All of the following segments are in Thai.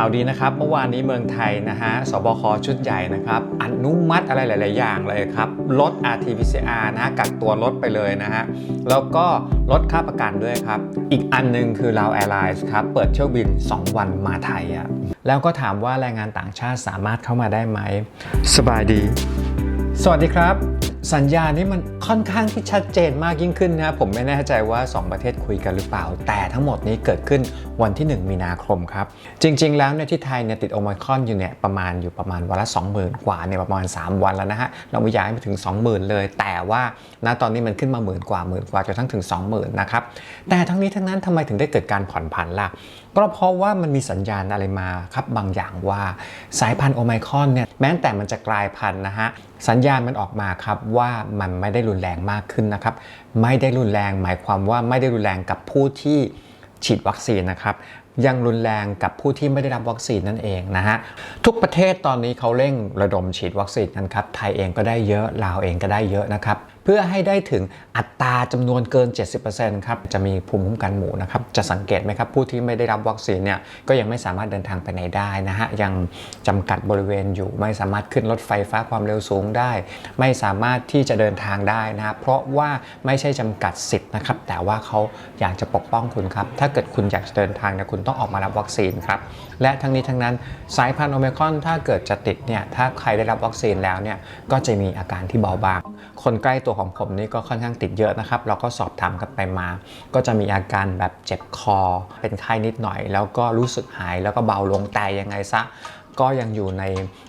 ข่าวดีนะครับ เมื่อวานนี้เมืองไทยนะฮะสบคชุดใหญ่นะครับอนุมัติอะไรหลาย ๆ อย่างเลยครับลด RT-PCR นะฮะกักตัวลดไปเลยนะฮะแล้วก็ลดค่าประกันด้วยครับ อีกอันหนึงคือลาวแอร์ไลน์ครับเปิดเที่ยวบิน 2 วันมาไทยอะแล้วก็ถามว่าแรงงานต่างชาติสามารถเข้ามาได้ไหม สบายดี สวัสดีครับ สัญญานี้มันค่อนข้างที่ชัดเจนมากยิ่งขึ้นนะครับผมไม่แน่ใจว่า 2 ประเทศคุยกันหรือเปล่า แต่ทั้งหมดนี้เกิดขึ้นวันที่ 1 มีนาคมครับ จริง ๆ แล้วในยที่ไทยเนี่ยติดโอมครอนอยู่เนี่ยประมาณอยู่ประมาณวันละ 20,000 กว่าเนี่ยประมาณ 3 วันแล้วนะฮะเราไม่อยากให้มันถึง 20,000 เลย แต่ว่าณตอนนี้มันขึ้นมาหมื่นกว่าหมื่นกว่าจนทั้งถึง 20,000 นะครับแต่ทั้งนี้ทั้งนั้นทำไมถึงได้เกิดการผ่อนผันล่ะ ก็เพราะว่ามันมีสัญญาณอะไรมาครับบางอย่างว่าสายพันธุ์โอไมครอนเนี่ยแม้แต่มันจะกลายพันธุ์นะฮะสัญญาณมันออกมาครับว่ามันไม่ได้รุนแรงมากขึ้นนะครับ ไม่ได้รุนแรงหมายความว่าไม่ได้รุนแรงกับผู้ที่ฉีดวัคซีนนะครับยังรุนแรงกับผู้ที่ไม่ได้รับวัคซีนนั่นเองนะฮะทุกประเทศตอนนี้เขาเร่งระดมฉีดวัคซีนกันครับไทยเองก็ได้เยอะลาวเองก็ได้เยอะนะครับ พื่อให้ได้ถึงอัตราจำนวนเกิน 70%ครับจะมีภูมิคุ้มกันหมู่นะครับจะสังเกตไหมครับผู้ที่ไม่ได้รับวัคซีนเนี่ยก็ยังไม่สามารถเดินทางไปไหนได้นะฮะยังจำกัดบริเวณอยู่ ไม่สามารถขึ้นรถไฟฟ้าความเร็วสูงได้ ไม่สามารถที่จะเดินทางได้นะฮะเพราะว่าไม่ใช่จำกัดสิทธิ์นะครับแต่ว่าเขาอยากจะปกป้องคุณครับถ้าเกิดคุณอยากจะเดินทางเนี่ยคุณต้องออกมารับวัคซีนครับและทั้งนี้ทั้งนั้นสายพันธุ์โอเมครอนถ้าเกิดจะติดเนี่ยถ้าใครได้รับวัคซีนแล้วเนี่ยก็จะมีอาการที่เบาบางคนใกล้ตัวของผมนี่ก็ค่อนข้างติดเยอะนะครับ เราก็สอบถามกันไปมา ก็จะมีอาการแบบเจ็บคอ เป็นไข้นิดหน่อย แล้วก็รู้สึกหายแล้วก็เบาลงแต่ยังไงซะ ก็ยังอยู่ใน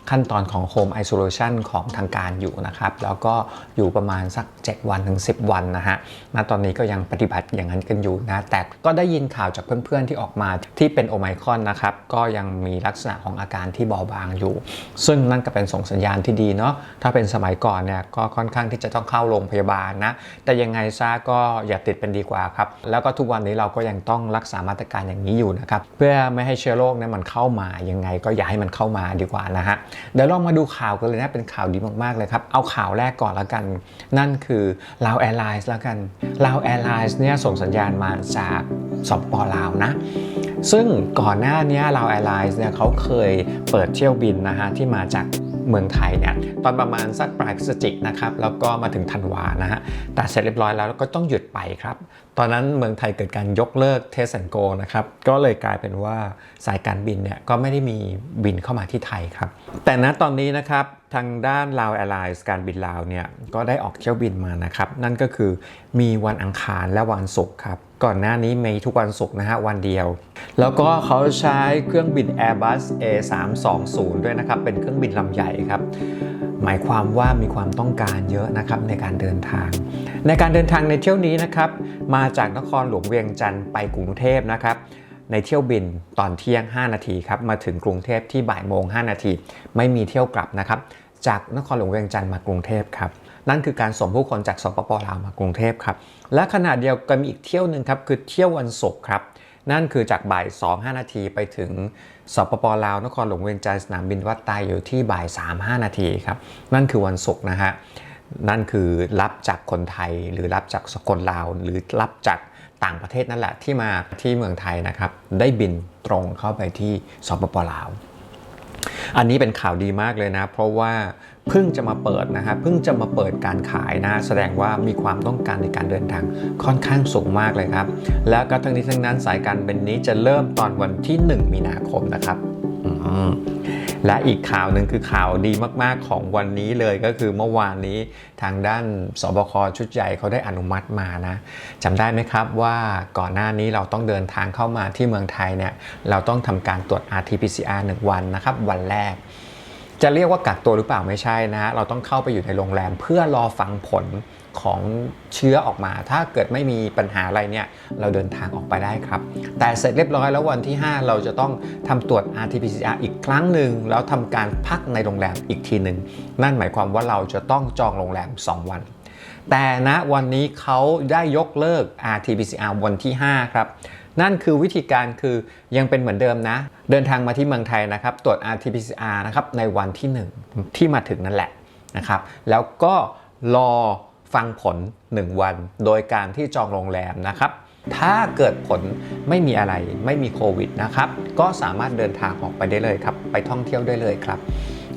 ขั้นตอนของ Home Isolation ของทางการอยู่นะครับ แล้วก็อยู่ประมาณสัก 7 วันถึง 10 วันนะฮะณตอนนี้ก็ยังปฏิบัติอย่างนั้นกันอยู่นะ แต่ก็ได้ยินข่าวจากเพื่อนๆที่ออกมาที่เป็นโอไมคอนนะครับ ก็ยังมีลักษณะของอาการที่เบาบางอยู่ ซึ่งนั่นก็เป็นส่งสัญญาณที่ดีเนาะ ถ้าเป็นสมัยก่อนเนี่ยก็ค่อนข้างที่จะต้องเข้าโรงพยาบาลนะ แต่ยังไงซะก็อย่าติดเป็นดีกว่าครับ แล้วก็ทุกวันนี้เราก็ยังต้องรักษามาตรการอย่างนี้อยู่นะครับ เพื่อไม่ให้เชื้อโรคเนี่ยมันเข้ามา ยังไงก็อย่าให้มันเข้ามาดีกว่านะฮะเดี๋ยวเรามาดูข่าวกันเลยนะเป็นข่าวดีมากๆเลยครับ เอาข่าวแรกก่อนแล้วกัน นั่นคือลาวแอร์ไลน์แล้วกันลาวแอร์ไลน์เนี่ยส่งสัญญาณมาจากสปปลาวนะซึ่งก่อนหน้านี้ลาวแอร์ไลน์เนี่ยเขาเคยเปิดเที่ยวบินนะฮะที่มาจาก เมืองไทยเนี่ยตอนประมาณสักปลายพฤศจิกนะครับแล้วก็มาถึงธันวานะฮะแต่เสร็จเรียบร้อยแล้วก็ต้องหยุดไปครับ ตอนนั้นเมืองไทยเกิดการยกเลิกเทสแอนโกนะครับก็เลยกลายเป็นว่าสายการบินเนี่ยก็ไม่ได้มีบินเข้ามาที่ไทยครับ แต่ณตอนนี้นะครับ ทางด้านลาวแอร์ไลน์การบินลาวเนี่ยก็ได้ออกเที่ยวบินมานะครับ นั่นก็คือมีวันอังคารและวันศุกร์ครับ ก่อนหน้านี้มีทุกวันศุกร์นะฮะวันเดียว แล้วก็เขาใช้เครื่องบิน Airbus A320 ด้วยนะครับ เป็นเครื่องบินลำใหญ่ครับหมายความว่ามีความต้องการเยอะนะครับในการเดินทาง ในการเดินทางในเที่ยวนี้นะครับ มาจากนครหลวงเวียงจันทร์ไปกรุงเทพนะครับ ในเที่ยวบินตอนเที่ยง 5 นาทีครับมาถึงกรุงเทพที่บ่ายโมง 5 นาที ไม่มีเที่ยวกลับนะครับ จากนครหลวงเวียงจันทร์มากรุงเทพครับนั่นคือการส่งผู้คนจากสปปลาวมากรุงเทพครับและขณะเดียวกันมีอีกเที่ยวหนึ่งครับคือเที่ยววันศุกร์ครับนั่นคือจากบ่าย 2 5 นาทีไปถึงสปปลาวนครหลวงเวียงจันทร์สนามบินวัดไตอยู่ที่บ่าย 3 5 นาทีครับนั่นคือวันศุกร์นะฮะนั่นคือรับจากคนไทยหรือรับจากสกลลาว หรือรับจาก ต่างประเทศนั่นแหละที่มาที่เมืองไทยนะครับได้บินตรงเข้าไปที่สปปลาว อันนี้เป็นข่าวดีมากเลยนะ เพราะว่าเพิ่งจะมาเปิดนะฮะเพิ่งจะมาเปิดการขายนะ แสดงว่ามีความต้องการในการเดินทางค่อนข้างสูงมากเลยครับ แล้วก็ทั้งนี้ทั้งนั้นสายการบินนี้จะเริ่มตอนวันที่ 1 มีนาคมนะครับ และอีกข่าวหนึ่งคือข่าวดีมาก ๆ ของวันนี้เลยก็คือเมื่อวานนี้ทางด้านสบคชุดใหญ่เขาได้อนุมัติมานะจำได้ไหมครับว่าก่อนหน้านี้เราต้องเดินทางเข้ามาที่เมืองไทยเนี่ยเราต้องทำการตรวจ RT-PCR 1 วันนะครับ วันแรก จะเรียกว่ากักตัวหรือเปล่าไม่ใช่นะฮะเราต้องเข้าไปอยู่ในโรงแรมเพื่อรอฟังผล ของเชื้อออกมา ถ้าเกิดไม่มีปัญหาอะไรเนี่ยเราเดินทางออกไปได้ครับ แต่เสร็จเรียบร้อยแล้ววันที่ 5 เราจะต้องทำตรวจ RT-PCR อีกครั้งหนึ่งแล้วทำการพักในโรงแรมอีกทีหนึ่งนั่นหมายความว่าเราจะต้องจองโรงแรม 2 วัน แต่ณวันนี้เขาได้ยกเลิก RT-PCR วันที่ 5 ครับนั่นคือวิธีการคือยังเป็นเหมือนเดิมนะ เดินทางมาที่เมืองไทยนะครับ ตรวจ RT-PCR นะครับในวันที่ 1 ที่มาถึงนั่นแหละนะครับ แล้วก็รอ ฟังผล 1 วัน โดยการที่จองโรงแรมนะครับถ้าเกิดผลไม่มีอะไรไม่มีโควิดนะครับ ก็สามารถเดินทางออกไปได้เลยครับ ไปท่องเที่ยวได้เลยครับ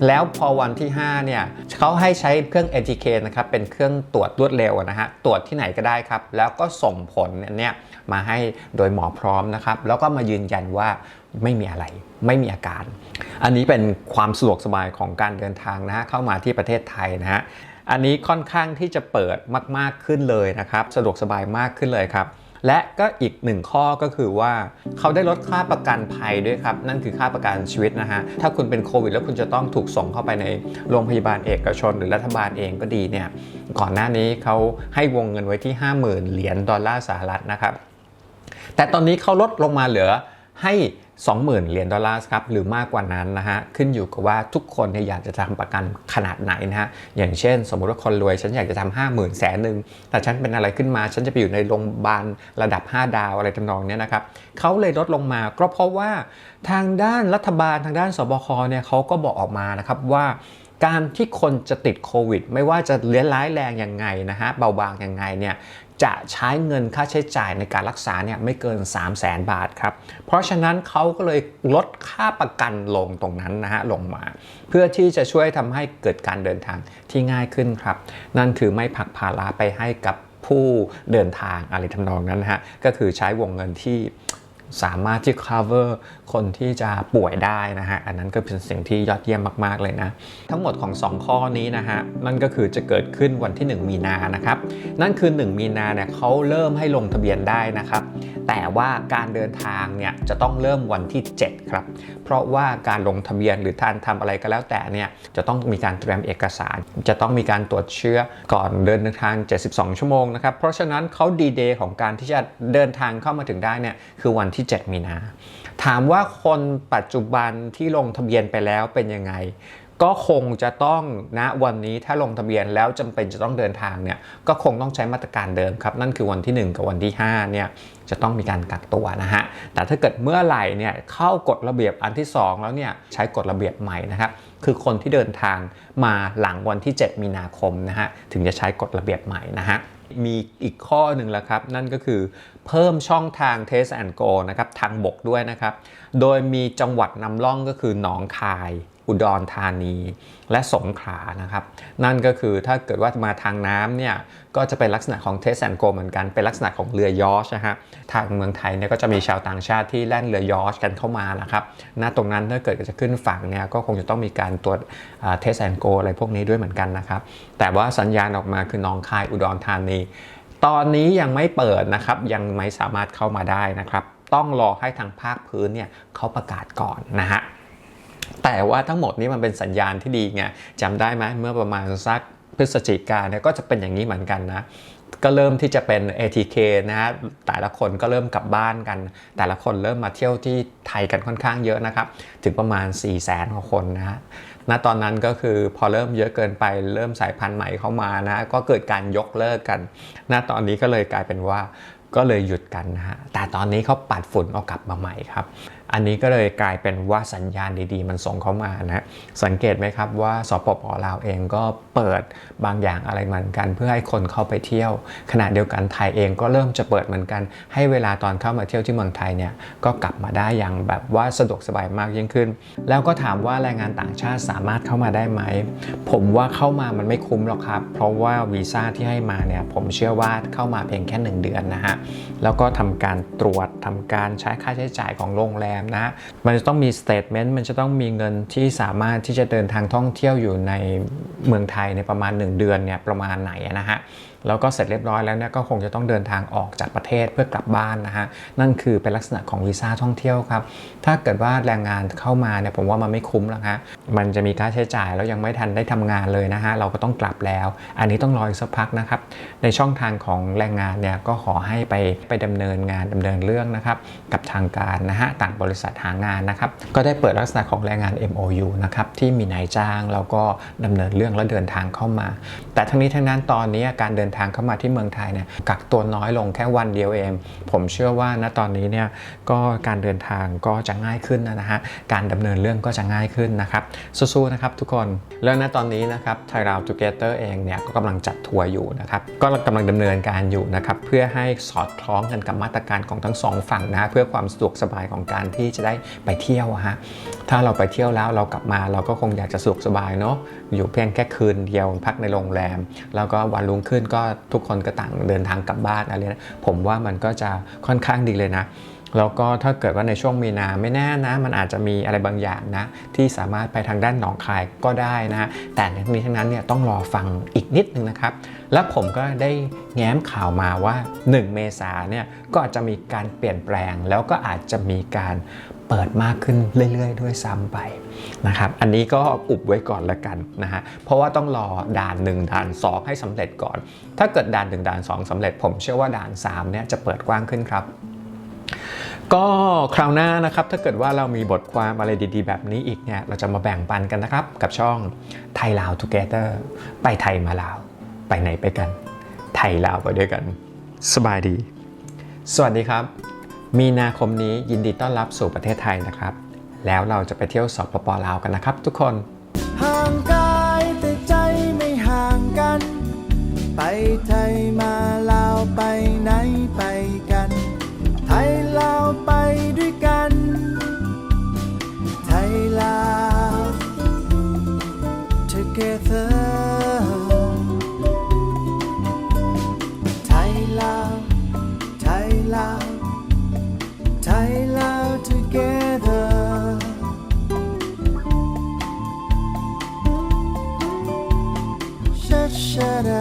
แล้วพอวันที่ 5 เนี่ยเขาให้ใช้เครื่อง ATK นะครับ เป็นเครื่องตรวจรวดเร็วนะฮะตรวจที่ไหนก็ได้ครับ แล้วก็ส่งผลเนี่ยมาให้โดยหมอพร้อมนะครับ แล้วก็มายืนยันว่าไม่มีอะไรไม่มีอาการ อันนี้เป็นความสะดวกสบายของการเดินทางนะฮะเข้ามาที่ประเทศไทยนะฮะ อันนี้ค่อนข้างที่จะเปิดมาก ๆขึ้นเลยนะครับ สะดวกสบายมากขึ้นเลยครับ และก็อีกหนึ่งข้อก็คือว่าเขาได้ลดค่าประกันภัยด้วยครับ นั่นคือค่าประกันชีวิตนะฮะ ถ้าคุณเป็นโควิดแล้วคุณจะต้องถูกส่งเข้าไปในโรงพยาบาลเอกชน หรือรัฐบาลเองก็ดีเนี่ย ก่อนหน้านี้เขาให้วงเงินไว้ที่ 50,000 เหรียญดอลลาร์สหรัฐนะครับ แต่ตอนนี้เขาลดลงมาเหลือให้20,000 เหรียญดอลลาร์ครับหรือมากกว่านั้นนะฮะขึ้นอยู่กับว่าทุกคนเนี่ยอยากจะทำประกันขนาดไหนนะฮะอย่างเช่น สมมุติว่าคนรวยฉันอยากจะทำห้าหมื่นแสนหนึ่งแต่ฉันเป็นอะไรขึ้นมาฉันจะไปอยู่ในโรงพยาบาลระดับ 5 ดาวอะไรทำนองเนี้ยนะครับเขาเลยลดลงมาก็เพราะว่าทางด้านรัฐบาลทางด้านสบคเนี่ยเขาก็บอกออกมานะครับว่าการที่คนจะติดโควิด ไม่ว่าจะเลี้ยร้ายแรงยังไงนะฮะเบาบางยังไงเนี่ยจะใช้เงินค่าใช้จ่ายในการรักษาเนี่ยไม่เกิน 3 0 0แสนบาทครับ เพราะฉะนั้นเขาก็เลยลดค่าประกันลงตรงนั้นนะฮะลงมา เพื่อที่จะช่วยทำให้เกิดการเดินทางที่ง่ายขึ้นครับ นั่นคือไม่ผักภาระไปให้กับผู้เดินทางอะไรทำนองนั้นนะฮะก็คือใช้วงเงินที่ สามารถที่ cover คนที่จะป่วยได้นะฮะ อันนั้นก็เป็นสิ่งที่ยอดเยี่ยมมาก ๆ เลยนะ ทั้งหมดของ 2 ข้อนี้นะฮะ นั่นก็คือจะเกิดขึ้นวันที่ 1 มีนานะครับ นั่นคือ 1 มีนาเนี่ยเขาเริ่มให้ลงทะเบียนได้นะครับ แต่ว่าการเดินทางเนี่ยจะต้องเริ่มวันที่ 7 ครับ เพราะว่าการลงทะเบียนหรือทานทำอะไรก็แล้วแต่เนี่ยจะต้องมีการเตรียมเอกสาร จะต้องมีการตรวจเชื้อก่อนเดินทาง 72 ชั่วโมงนะครับ เพราะฉะนั้นเขาดีเดย์ของการที่จะเดินทางเข้ามาถึงได้เนี่ยคือวันที่7 มีนา ถามว่าคนปัจจุบันที่ลงทะเบียนไปแล้วเป็นยังไง ก็คงจะต้องณนะวันนี้ถ้าลงทะเบียนแล้วจำเป็นจะต้องเดินทางเนี่ยก็คงต้องใช้มาตรการเดิมครับ นั่นคือวันที่ 1 กับวันที่5เนี่ยจะต้องมีการกักตัวนะฮะ แต่ถ้าเกิดเมื่อไหร่เนี่ยเข้ากฎระเบียบอันที่ 2 แล้วเนี่ยใช้กฎระเบียบใหม่นะครับ คือคนที่เดินทางมาหลังวันที่ 7 มีนาคมนะฮะถึงจะใช้กฎระเบียบใหม่นะฮะ มีอีกข้อหนึ่งแล้วครับ นั่นก็คือเพิ่มช่องทาง Test and Go นะครับทางบกด้วยนะครับ โดยมีจังหวัดนำร่องก็คือหนองคาย อุดรธานี และสงขลานะครับ นั่นก็คือถ้าเกิดว่ามาทางน้ำเนี่ยก็จะเป็นลักษณะของเทสแอนโกเหมือนกัน เป็นลักษณะของเรือยอชนะฮะทางเมืองไทยเนี่ยก็จะมีชาวต่างชาติที่แล่นเรือยอชกันเข้ามานะครับณตรงนั้นถ้าเกิดจะขึ้นฝั่งเนี่ยก็คงจะต้องมีการตรวจเทสแอนโกอะไรพวกนี้ด้วยเหมือนกันนะครับ แต่ว่าสัญญาณออกมาคือหนองคายอุดรธานีตอนนี้ยังไม่เปิดนะครับ ยังไม่สามารถเข้ามาได้นะครับ ต้องรอให้ทางภาคพื้นเนี่ยเขาประกาศก่อนนะฮะ แต่ว่าทั้งหมดนี้มันเป็นสัญญาณที่ดีไงจำได้ไหมเมื่อประมาณสักพฤศจิกาเนี่ยก็จะเป็นอย่างนี้เหมือนกันนะก็เริ่มที่จะเป็น ATK นะฮะ แต่ละคนก็เริ่มกลับบ้านกัน แต่ละคนเริ่มมาเที่ยวที่ไทยกันค่อนข้างเยอะนะครับ ถึงประมาณ 4 0 0แสนกว่าคนนะฮะ ณ ตอนนั้นก็คือพอเริ่มเยอะเกินไป เริ่มสายพันธุ์ใหม่เข้ามานะ ก็เกิดการยกเลิกกัน ณ ตอนนี้ก็เลยกลายเป็นว่าก็เลยหยุดกันนะฮะ แต่ตอนนี้เขาปัดฝุ่นเอากลับมาใหม่ครับ อันนี้ก็เลยกลายเป็นว่าสัญญาณดีๆ มันส่งเข้ามานะสังเกตไหมครับว่าสปปลาวเองก็เปิดบางอย่างอะไรเหมือนกัน เพื่อให้คนเข้าไปเที่ยว ขณะเดียวกันไทยเองก็เริ่มจะเปิดเหมือนกัน ให้เวลาตอนเข้ามาเที่ยวที่เมืองไทยเนี่ยก็กลับมาได้อย่างแบบว่าสะดวกสบายมากยิ่งขึ้น แล้วก็ถามว่าแรงงานต่างชาติสามารถเข้ามาได้ไหม ผมว่าเข้ามามันไม่คุ้มหรอกครับ เพราะว่าวีซ่าที่ให้มาเนี่ยผมเชื่อว่าเข้ามาเพียงแค่ 1 เดือนนะฮะแล้วก็ทำการตรวจทำการใช้ค่าใช้จ่ายของโรงแรมนะ มันจะต้องมีสเตทเมนต์มันจะต้องมีเงินที่สามารถที่จะเดินทางท่องเที่ยวอยู่ในเมืองไทยในประมาณ 1 เดือนเนี่ยประมาณไหนนะฮะ แล้วก็เสร็จเรียบร้อยแล้วเนี่ยก็คงจะต้องเดินทางออกจากประเทศเพื่อกลับบ้านนะฮะนั่นคือเป็นลักษณะของวีซ่าท่องเที่ยวครับถ้าเกิดว่าแรงงานเข้ามาเนี่ยผมว่ามันไม่คุ้มหรอกฮะมันจะมีค่าใช้จ่ายแล้วยังไม่ทันได้ทำงานเลยนะฮะเราก็ต้องกลับแล้ว อันนี้ต้องรออีกสักพักนะครับในช่องทางของแรงงานเนี่ยก็ขอให้ไปไปดำเนินงานดำเนินเรื่องนะครับกับทางการนะฮะต่างบริษัทหางานนะครับก็ได้เปิดลักษณะของแรงงาน MOU นะครับที่มีนายจ้างแล้วก็ดำเนินเรื่องและเดินทางเข้ามา แต่ทั้งนี้ทั้งนั้นตอนนี้การเดินทางเข้ามาที่เมืองไทยเนี่ยกักตัวน้อยลงแค่วันเดียวเอง ผมเชื่อว่าณตอนนี้เนี่ยก็การเดินทางก็จะง่ายขึ้นนะฮะการดำเนินเรื่องก็จะง่ายขึ้นนะครับสู้ๆนะครับทุกคนแล้วณตอนนี้นะครับ Thai r o u Together เองเนี่ยก็กำลังจัดทัวร์อยู่นะครับก็กำลังดำเนินการอยู่นะครับเพื่อให้สอดคล้องกันกับมาตรการของทั้งสองฝั่งนะเพื่อความสะดวกสบายของการที่จะได้ไปเที่ยวฮะถ้าเราไปเที่ยวแล้วเรากลับมาเราก็คงอยากจะสะดวกสบายเนาะอยู่เพียงแค่คืนเดียวพักในโรงแรม แล้วก็วันรุ่งขึ้นก็ทุกคนก็ต่างเดินทางกลับบ้านอะไรนะผมว่ามันก็จะค่อนข้างดีเลยนะแล้วก็ถ้าเกิดว่าในช่วงมีนาไม่แน่นะ มันอาจจะมีอะไรบางอย่างนะ ที่สามารถไปทางด้านหนองคายก็ได้นะ แต่ทั้งนี้ทั้งนั้นเนี่ยต้องรอฟังอีกนิดนึงนะครับ แล้วผมก็ได้แง้มข่าวมาว่า 1 เมษาเนี่ยก็อาจจะมีการเปลี่ยนแปลง แล้วก็อาจจะมีการเปิดมากขึ้นเรื่อย ๆ ด้วยซ้ำไป นะครับ อันนี้ก็อุบไว้ก่อนละกันนะฮะ เพราะว่าต้องรอด่าน 1 ด่าน 2 ให้สำเร็จก่อน ถ้าเกิดด่าน 1 ด่าน 2สำเร็จ ผมเชื่อว่าด่าน3เนี่ยจะเปิดกว้างขึ้นครับก็คราวหน้านะครับถ้าเกิดว่าเรามีบทความอะไรดีๆ แบบนี้อีกเนี่ยเราจะมาแบ่งปันกันนะครับ กับช่องไทยลาว Together ไปไทยมาลาว ไปไหนไปกัน ไทยลาวไปด้วยกัน สบายดี สวัสดีครับ มีนาคมนี้ยินดีต้อนรับสู่ประเทศไทยนะครับ แล้วเราจะไปเที่ยวสปปลาวกันนะครับทุกคนห่างกายแต่ใจไม่ห่างกัน ไปไทยมา shed